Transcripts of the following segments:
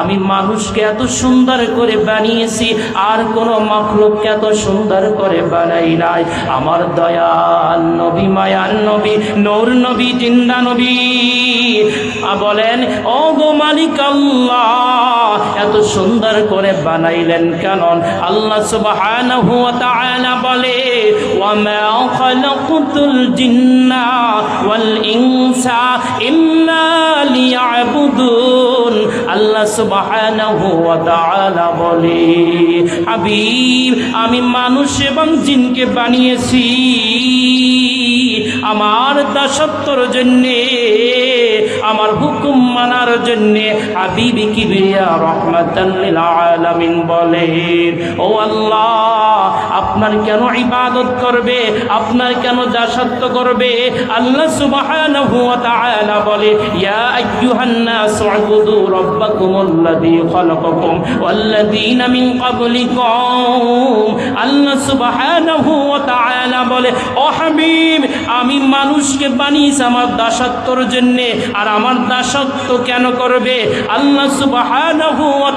আমি মানুষকে এত সুন্দর করে বানিয়েছি, আর কোন মখলুককে এত সুন্দর করে বানাই নাই। আমার দয়াল নবী, মায়ার নবী, নূর নবী, জিন্দা নবী। বলেন ও গো মালিক আল্লাহ, এত সুন্দর করে বানাইলেন কেন? আল্লাহ সুবহানাহু বলে জিন্না ওয়াল ইনসা ইল্লা লিয়াবুদুন আল্লাহ বলে হাবিব আমি মানুষ এবং জিনকে বানিয়েছি। আমার দাসত্বর জন্যে, আমার হুকুম মানার জন্যে হাবিবি কিবরিয়া রহমাতাল লিল আলামিন বলেন, ও আল্লাহ, আপনার কেন ইবাদত করবে? আপনার কেন দাসত্ব করবে? আল্লাহ তাআলা বলে, ইয়া আল্লাহ বলে আমি মানুষকে বানিয়েছি আমার দাসত্বর জন্যে। আর আমার দাসত্ব কেন করবে? আল্লাহ ওয়া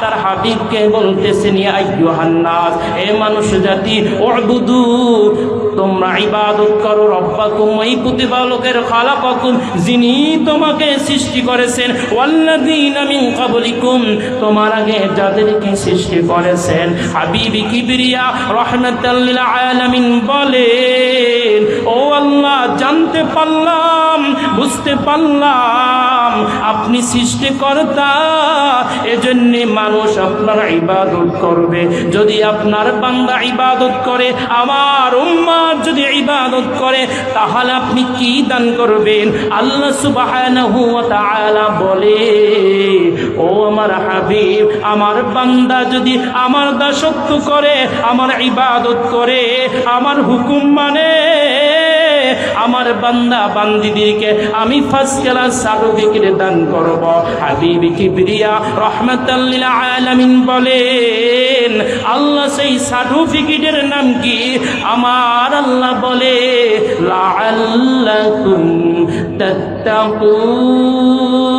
তার হাবিবকে বলতেছেন, ইয়া আইয়ুহান নাস হে মানুষ জাতি, উবুদু, তোমরা ইবাদত করো রব্বাকুম, ওই প্রতিপালকের খালাকাকুম, যিনি তোমাকে সৃষ্টি করেছেন। ওয়াল্লাযীনা মিন ক্বাবলিকুম, তোমার আগে যাদেরকে সৃষ্টি করেছেন। হাবিবি কিবরিয়া রাহমাতাল লিল আলামিন বলেন ও আল্লাহ, জানতে পারলাম, বুঝতে পারলাম, আপনি সৃষ্টিকর্তা, এজন্যে মানুষ আপনার ইবাদত করবে। যদি আপনার বান্দা ইবাদত করে, আমার উম্মার যদি ইবাদত করে, তাহলে আপনি কি দান করবেন? আল্লাহ তাআলা বলে, ও আমার হাবিব, আমার বান্দা যদি আমার দাসত্ব করে, আমার ইবাদত করে, আমার হুকুম মানে আমার বান্দা বান্দিদিকে আমি ফার্স্ট ক্লাস সার্টিফিকেট দান করব। হাবিবি কিবরিয়া রহমাতাল্লিল আলামিন বলেন, আল্লাহ সেই সার্টিফিকেটের নাম কি? আমার আল্লাহ বলে, লাআল্লাকুম তাত্তাকুন।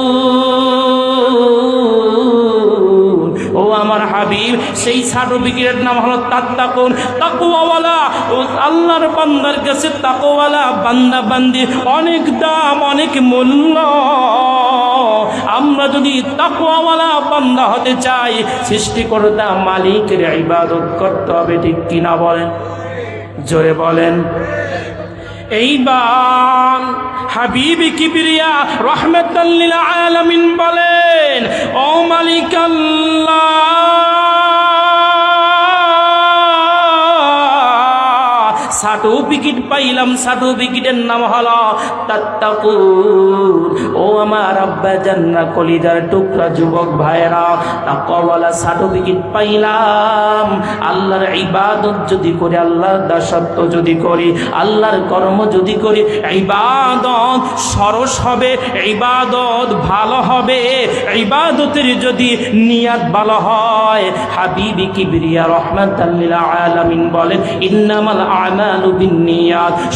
হাবিব, সেই সার্টিফিকেটের নাম হলো তাত্তাকুন, তাকওয়াওয়ালা। ও আল্লাহর বান্দার কাছে তাকওয়ালা বান্দা বান্দি অনেক দাম, অনেক মূল্য। আমরা যদি তাকওয়াওয়ালা বান্দা হতে চাই, সৃষ্টিকর্তা মালিকের ইবাদত করতে হবে, ঠিক কিনা বলেন? জোরে বলেন। এইবার হাবিবি কিবরিয়া রহমতাল্লিল আলামিন বলেন, ও মালিক সার্টিফিকেট পাইলাম সার্টিফিকেটের নাম হলো ও আমার আব্বা জান্না কলিজার টুকরা যুবক ভাইরা তাকওয়ালা সার্টিফিকেট পাইলাম। আল্লাহর ইবাদত যদি করি, আল্লাহর দাসত্ব যদি করি, আল্লাহর কর্ম যদি করি, ইবাদত সরস হবে, ইবাদত ভালো হবে। ইবাদতের যদি নিয়াত ভালো হয়, হাবিবি কিবরিয়া রহমাতাল্লিল আলামিন বলেন, ইন্নামাল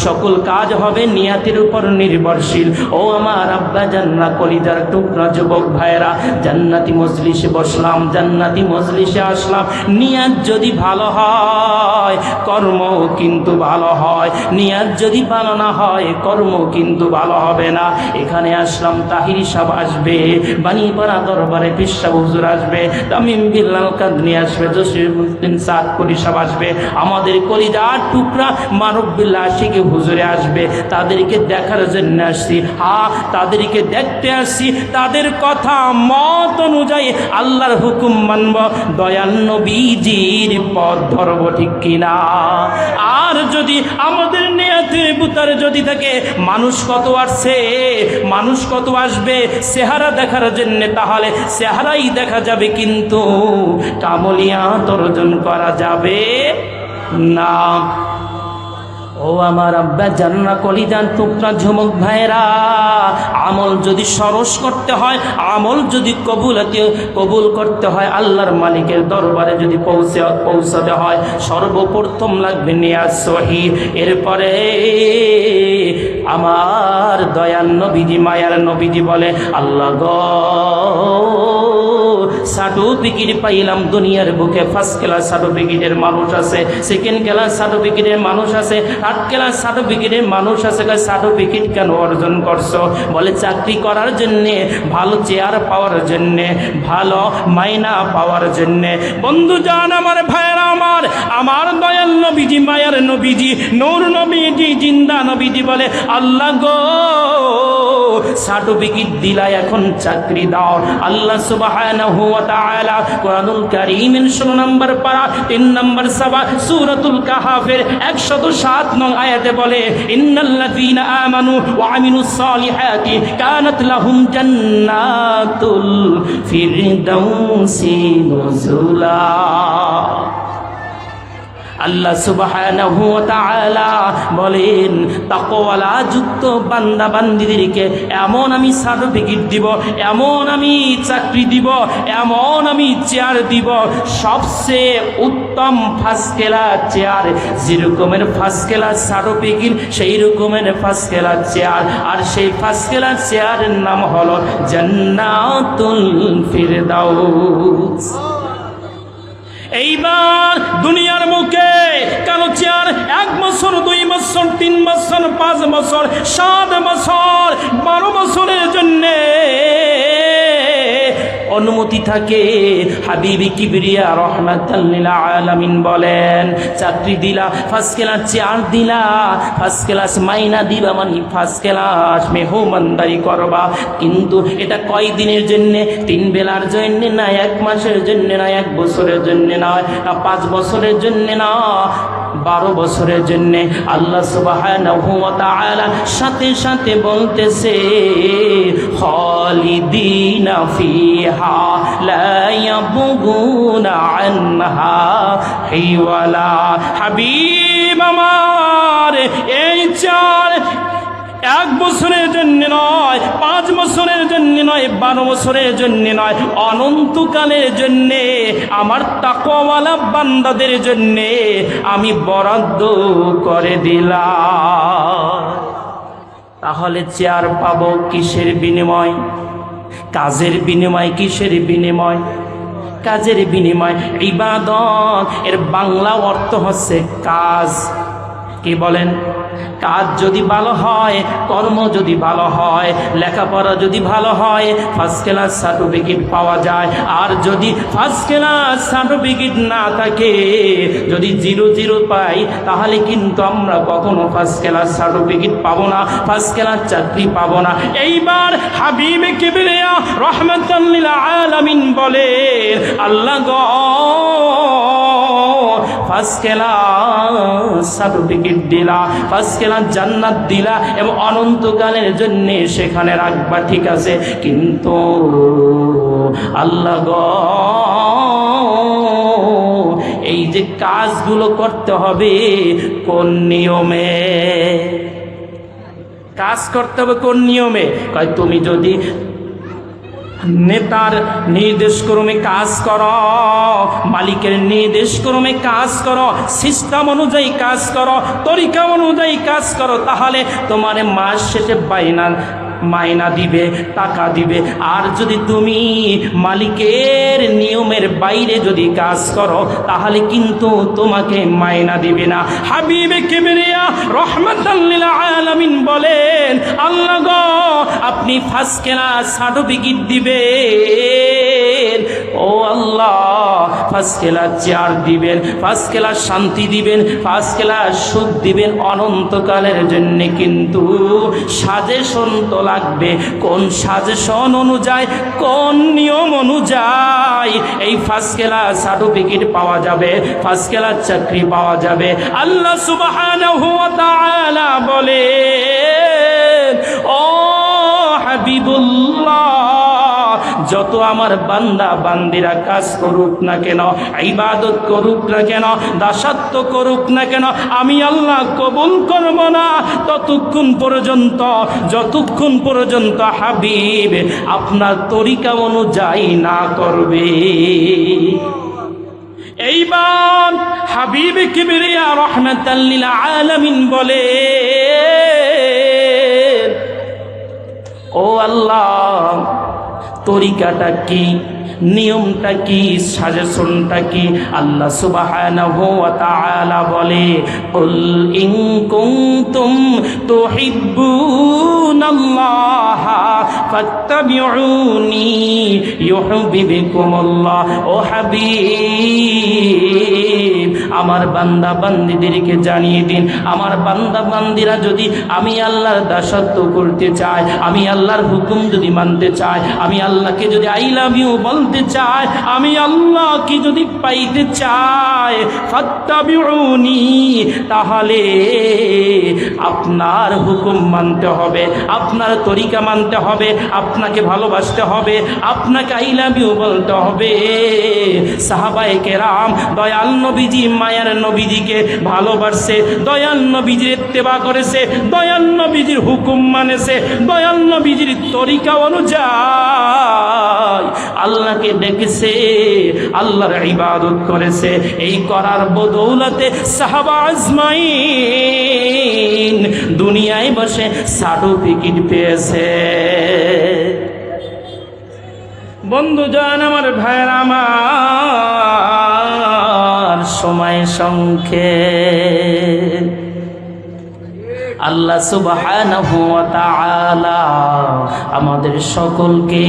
সকল কাজ হবে নিয়াতের উপর নির্ভরশীল। ও আমার আব্বা জান্না কলিজার টুকরা যুবক ভাইরা জান্নাতি মজলিসে বসলাম, জান্নাতি মজলিসে আসলাম। নিয়াত যদি ভালো হয় কর্ম কিন্তু ভালো হয়। নিয়াত যদি ভালো না হয় কর্ম কিন্তু ভালো হবে না। এখানে আসলাম, তাহিরি সাহ আসবে, বাণীপাড়া দরবারে পিসা হুজুর আসবে, তামিম বিল্লাল কাদনি আসবে জসিরুদ্দিন সাদ করি সাহ আসবে। আমাদের কলিদার টুকরা মানব আশিকে হুজুরে আসবে, তাদেরকে দেখার জন্য আসছি। হা তাদেরকে দেখতে আসছি, তাদের কথা, মত অনুযায়ী আল্লাহর হুকুম মানব। দয়াল নবীজির পথ ধরব ঠিক কিনা? আর যদি আমাদের নেয়াতে বুতার যদি থাকে, মানুষ কত আসছে? মানুষ কত আসবে? চেহারা দেখার জন্য তাহলে চেহারাই দেখা যাবে কিন্তু কামলিয়াত অর্জন করা যাবে না। ও আমার আব্বা জান্না কলিজান টুকরা ঝুমক ভাইরা আমল যদি সরস করতে হয়, আমল যদি কবুলতে কবুল করতে হয়, আল্লাহর মালিকের দরবারে যদি পৌঁছে পৌঁছাতে হয়, সর্বপ্রথম লাগবে নিয়াজ সহি। এরপরে আমার দয়াল নবীজি, মায়ার নবীজি বলে, আল্লাহ গো, সার্টিফিকেট পাইলাম, দুনিয়ার বুকে ফার্স্ট ক্লাস সার্টিফিকেটের মানুষ আছে সেকেন্ড ক্লাস সার্টিফিকেটের মানুষ আছে থার্ড ক্লাস সার্টিফিকেটে মানুষ আছে সার্টিফিকেট কেন অর্জন করছ? বলে, চাকরি করার জন্যে, ভালো চেয়ার পাওয়ার জন্যে, ভালো মাইনা পাওয়ার জন্যে। বন্ধু যান আমার ভাইয়েরা আমার আমার দয়াল নবীজি, মায়ার নবীজি, নূর নবীজি, জিন্দা নবীজি বলে, আল্লাহ গো সার্টিফিকেট দিলা এখন চাকরি দাও। আল্লাহ সুবহানাহু ওয়া তাআলা কোরআনুল কারীমের 16 নম্বর পারা 3 নম্বর সবা, সূরাতুল কাহাফের 107 নং আয়াতে বলে, ইন্নাল্লাযীনা আমানু ওয়া আমিলুস সালিহাতি কানাত লাহুম জান্নাতুল ফিরদাউসি নুজুলা। আল্লাহ তাআলা বলেন, তাকওয়ালা যুক্ত বান্দা বান্দিদেরকে এমন আমি সার্টিফিকেট দিব, এমন আমি চাকরি দিব, এমন আমি চেয়ার দিব, সবচেয়ে উত্তম ফার্স্ট ক্লাস চেয়ার যেরকমের ফার্স্ট ক্লাস সার্টিফিকেট সেই রকমের ফার্স্ট ক্লাস চেয়ার আর সেই ফার্স্ট ক্লাস চেয়ারের নাম হলো জান্নাতুল ফিরদাউস। এইবার দুনিয়ার মুখে কালো চেয়ার, এক বছর, দুই বছর, তিন বছর, পাঁচ বছর, সাত বছর অনুমতি থাকে। হাবিবি কিবরিয়া রহমাতাল্লিল আলামিন বলেন, চাকরি দিলা ফার্স্ট ক্লাস চেয়ার দিলা ফার্স্ট ক্লাস মাইনা দিবা মানে ফার্স্ট ক্লাস মেহমানদারি করবা। কিন্তু এটা কয় দিনের জন্য? তিন বেলার জন্য না, এক মাসের জন্য না, এক বছরের জন্য না না পাঁচ বছরের জন্য না বারো বছরের জন্য আল্লাহ সুবাহ সাথে সাথে বলতেছে খালিদিনা হিওয়ালা হাবিব আমার এই চার এক বছরের জন্য নয়, পাঁচ বছরের জন্য নয়, বারো বছরের জন্য নয়, অনন্তকালের জন্যে, আমার তাকওয়ালা বান্দাদের জন্যে আমি বরাদ্দ করে দিলাম। তাহলে চেয়ার পাবো কিসের বিনিময়? কাজের বিনিময় কিসের বিনিময়? কাজের বিনিময় ইবাদত। এর বাংলা অর্থ হচ্ছে কাজ। কি বলেন? কাজ যদি ভালো হয়, কর্ম যদি ভালো হয়, লেখাপড়া যদি ভালো হয় ফার্স্ট ক্লাস সার্টিফিকেট পাওয়া যায়। আর যদি ফার্স্ট ক্লাস সার্টিফিকেট না থাকে, যদি জিরো জিরো পাই, তাহলে কিন্তু আমরা কখনো ফার্স্ট ক্লাস সার্টিফিকেট পাবো না ফার্স্ট ক্লাস চাকরি পাবো না। এইবার হাবিবে কিবরিয়া রহমতুল্লিল আলামিন বলে, আল্লাহ গো ফার্স্ট ক্লাস সার্টিফিকেট দিলা ফার্স্ট ক্লাস জান্নাত দিলা এবং অনন্তকালের জন্য সেখানে রাখবা, ঠিক আছে? কিন্তু আল্লাহ গো, এই যে কাজগুলো করতে হবে কোন নিয়মে? কাজ করতে হবে কোন নিয়মে? কয়, তুমি যদি নেতার নির্দেশ ক্রমে কাজ কর, মালিকের নির্দেশ ক্রমে কাজ কর সিস্টেম অনুযায়ী কাজ কর, তরিকা অনুযায়ী কাজ করো, তাহলে তোমার মাস শেষে বাইনা মাইনা দিবে, টাকা দিবে। আর যদি তুমি মালিকের নিয়মের বাইরে যদি কাজ করো, তাহলে কিন্তু তোমাকে মায়না দিবে না। হাবিবে কেবেরিয়া রহমতাল্লিল আলামিন বলেন, আল্লাহ আপনি ফার্স্ট ক্লাস সার্টিফিকেট দিবেন ও আল্লাহ ফার্স্ট ক্লাস চেয়ার দিবেন ফার্স্ট ক্লাস শান্তি দিবেন ফার্স্ট ক্লাস সুখ দিবেন অনন্তকালের জন্যে কিন্তু সাজেশন তো লাগবে। কোন সাজেশন অনুযায়ী, কোন নিয়ম অনুযায়ী এই ফার্স্ট ক্লাস সার্টিফিকেট পাওয়া যাবে ফার্স্ট ক্লাস চাকরি পাওয়া যাবে। আল্লাহ তাআলা বলে ও হাবিবুল্লাহ যত আমার বান্দা, বান্দিরা কাজ করুক না কেন, ইবাদত করুক না কেন, দাসত্ব করুক না কেন, আমি আল্লাহ কবুল করব না। ততক্ষণ পর্যন্ত, যতক্ষণ পর্যন্ত হাবিব আপনার তরিকা অনুযায়ী না করবে। এইবার হাবিব কিবরিয়া রহমতাল্লিল আলামিন বলে, ও আল্লাহ তরিকাটা কি? নিয়মটা কি? সাজেশনটা কি? আল্লাহ তাআলা বলে ও হাবিব আমার বান্দা বান্দিদেরকে জানিয়ে দিন। আমার বান্দা বান্দিরা যদি আমি আল্লাহর দাসত্ব করতে চায়, আমি আল্লাহর হুকুম যদি মানতে চায়, আমি আল্লাহকে যদি আই লাভ ইউ বলতে চায়, আমি আল্লাহকে যদি পাইতে চায়, ফাত্তাবিউনি, তাহলে আপনার হুকুম মানতে হবে, আপনার তরিকা মানতে হবে, আপনাকে ভালোবাসতে হবে, আপনাকে আই লাভ ইউ বলতে হবে। সাহাবায়ে কেরাম, দয়াল নবীজি মায়ের নবীজিকে ভালোবাসছে দয়াল নবীজির ইত্তেবা করেছে, দয়াল নবীজির হুকুম মানেছে, দয়াল নবীজির তরিকা অনুযায়ী আল্লাহকে ডেকেছে, আল্লাহর ইবাদত করেছে। এই করার বদৌলতে সাহাবা দুনিয়ায় বসে সার্টিফিকেট পেয়েছে। বন্ধু জান আমার ভাইয়ের, আমার সময় সংখ্যে আল্লাহ তাআলা আমাদের সকলকে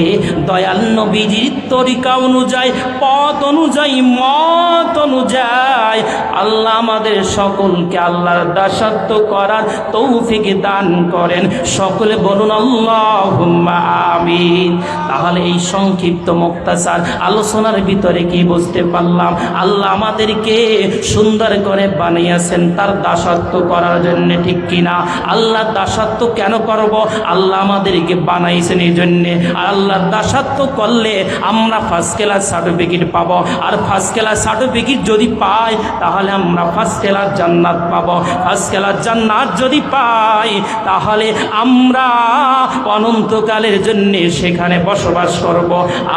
দয়াল নবীজির তরিকা অনুযায়ী, পথ অনুযায়ী, মত অনুযায়ী আল্লাহ আমাদের সকলকে আল্লাহর দাসত্ব করার তৌফিক দান করেন। সকলে বলুন, আল্লাহুম্মা আমিন। তাহলে এই সংক্ষিপ্ত মুক্তাসার আলোচনার ভিতরে কি বুঝতে পারলাম? আল্লাহ আমাদেরকে সুন্দর করে বানিয়েছেন তার দাসত্ব করার জন্য, ঠিক কিনা? আল্লাহ দাসত্ব কেন করব? আল্লাহ আমাদেরকে বানাইছেন এই জন্যে। আর আল্লাহর দাসত্ব করলে আমরা ফার্স্ট ক্লাস সার্টিফিকেট পাবো। আর ফার্স্ট ক্লাস সার্টিফিকেট যদি পাই, তাহলে আমরা ফার্স্ট ক্লাস জান্নাত পাবো। ফার্স্ট ক্লাস জান্নাত যদি পাই, তাহলে আমরা অনন্তকালের জন্য সেখানে বসবাস করব।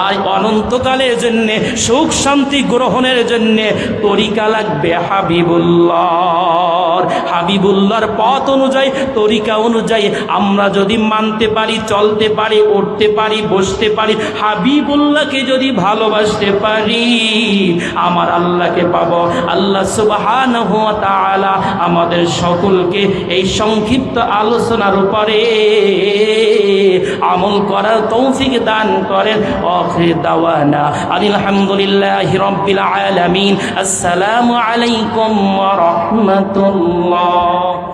আর অনন্তকালের জন্য, সুখ শান্তি গ্রহণের জন্য তরিকা লাগবে হাবিবুল্লাহর। হাবিবুল্লাহর পথ অনুযায়ী তরিকা অনুযায়ী আমরা যদি মানতে পারি, চলতে পারি, উঠতে পারি, বসতে পারি, হাবিবুল্লাহকে যদি ভালোবাসতে পারি, আমার আল্লাহকে পাব। আল্লাহ তাআলা আমাদের সকলকে এই সংক্ষিপ্ত আলোচনার উপরে আমল করার তৌফিক দান করেন। আখির দাওয়ানা আলহামদুলিল্লাহি রাব্বিল আলামিন। আসসালামু আলাইকুম রাহমাতুল্লাহ।